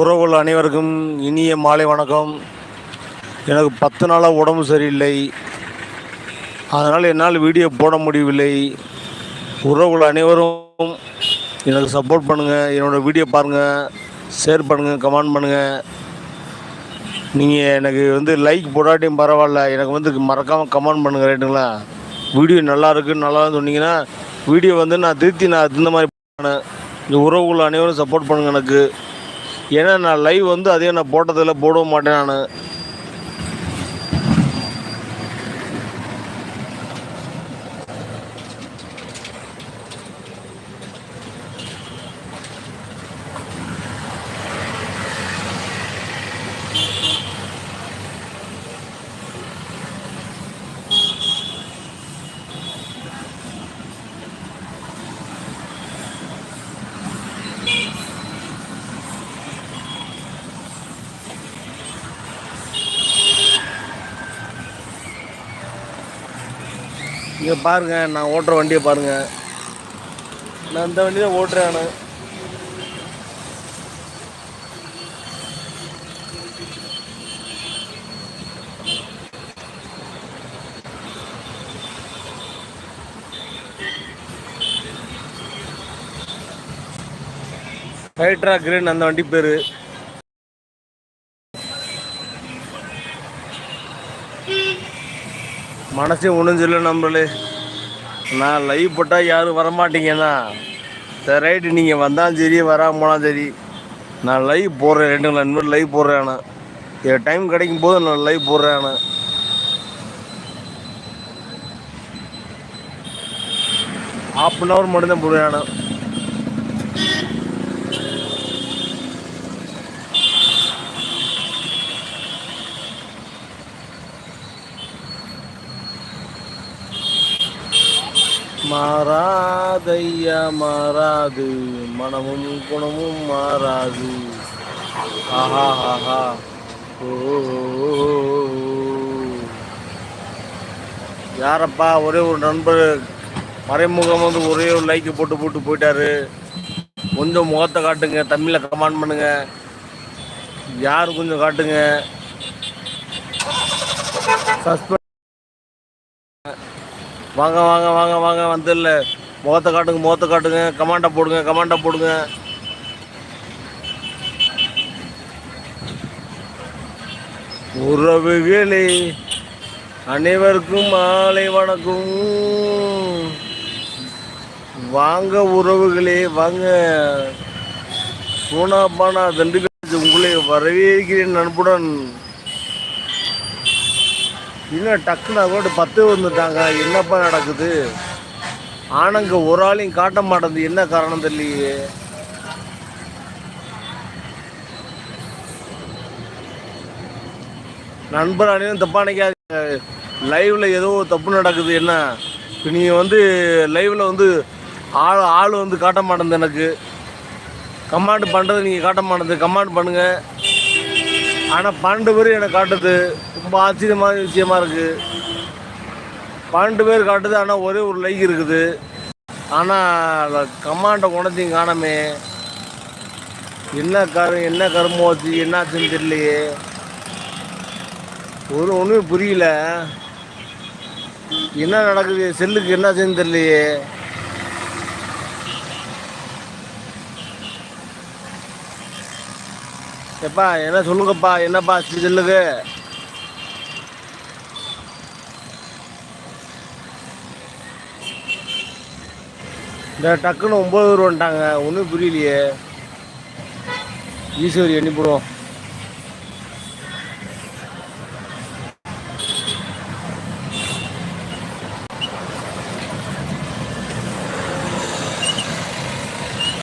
உறவுகள் அனைவருக்கும் இனிய மாலை வணக்கம். எனக்கு பத்து நாளாக உடம்பு சரியில்லை. அதனால் என்னால் வீடியோ போட முடியவில்லை. உறவுகள் அனைவரும் எனக்கு சப்போர்ட் பண்ணுங்கள் என்னோடய வீடியோ பாருங்கள் ஷேர் பண்ணுங்கள் கமெண்ட் பண்ணுங்கள் நீங்கள் எனக்கு வந்து லைக் போடாட்டியும் பரவாயில்ல. எனக்கு வந்து மறக்காமல் கமெண்ட் பண்ணுங்கள் ரைட்டுங்களா வீடியோ நல்லா இருக்குன்னு நல்லா சொன்னீங்கன்னா வீடியோ வந்து நான் திருத்தி நான் இந்த மாதிரி பண்ணேன். இந்த உறவுகள் அனைவரும் சப்போர்ட் பண்ணுங்கள் எனக்கு. ஏன்னா நான் லைவ் வந்து அதே நான் போட்டதில் போடவும் மாட்டேன் நான். இங்கே பாருங்கள் நான் ஓட்டுற வண்டியை பாருங்கள் நான் இந்த வண்டி தான் ஓட்டுறேன் நான். ஹைட்ரா கிரேன் அந்த வண்டி பேர். மனசே ஒன்றும் நம்மளே நான் லைவ் போட்டால் யாரும் வரமாட்டீங்கன்னா சரி ரைட்டு நீங்கள் வந்தாலும் சரி வராமல் போனாலும் சரி நான் லைவ் போடுறேன் ரெண்டு நாள் இனிமேல் லைவ் போடுறேன் நான் என் டைம் கிடைக்கும் போது நான் லைவ் போடுறேன் நான் ஹாஃப் அன் ஹவர் மட்டும்தான் போடுவேன் நான் மாறாதையா மாறாது. மனமும் குணமும் மாறாது. ஆஹா ஆஹா. ஓ. யாரப்பா? ஒரே ஒரு நண்பர். மறைமுகம் வந்து ஒரே ஒரு லைக்கு போட்டு போட்டு போயிட்டாரு. கொஞ்சம் முகத்தை காட்டுங்க. தமிழில் கமெண்ட் பண்ணுங்க. யார் கொஞ்சம் காட்டுங்க. சஸ்பெண்ட் வாங்க வாங்க வாங்க வாங்க வந்துடல. முகத்தை காட்டுங்க முகத்தை காட்டுங்க. கமாண்டா போடுங்க கமாண்டா போடுங்க. உறவுகளே அனைவருக்கும் மாலை வணக்கம். வாங்க உறவுகளே வாங்க. சோனா பானா தண்டுகள் உங்களை வரவேற்கிறேன் நண்புடன் இன்னும் டக்குனா கூட பத்து வந்துட்டாங்க. என்னப்பா நடக்குது? ஆனங்க ஒரு ஆளையும் காட்ட மாட்டேங்குது. என்ன காரணம் தெரியலையே. நண்பர் அணியும் தப்பா நினைக்காதீங்க. லைவ்ல ஏதோ தப்பு நடக்குது. என்ன? இப்போ நீங்கள் வந்து லைவ்ல வந்து ஆள் ஆள் வந்து காட்ட மாட்டேங்குது எனக்கு. கமாண்ட் பண்ணுறது நீங்கள் காட்ட மாட்டேங்குது. கமாண்ட் பண்ணுங்கள் ஆனால் பன்னெண்டு பேர் எனக்கு காட்டுது. ரொம்ப ஆச்சரியமான விஷயமா இருக்குது பன்னெண்டு பேர் காட்டுது ஆனால் ஒரே ஒரு லைக் இருக்குது. ஆனால் கமாண்டை குணத்தையும் காணமே. என்ன கரு என்ன கருமோச்சு என்னாச்சுன்னு தெரியலையே. ஒரு ஒன்றுமே புரியல. என்ன நடக்குது செல்லுக்கு என்னாச்சுன்னு தெரியலையே. எப்பா என்ன சொல்லுங்கப்பா என்னப்பா செல்லுக்கு இந்த டக்குன்னு ஒம்பது ரூபான்ட்டாங்க ஒன்றும் புரியலையே. ஈஸ்வரி எண்ணி போடுவோம்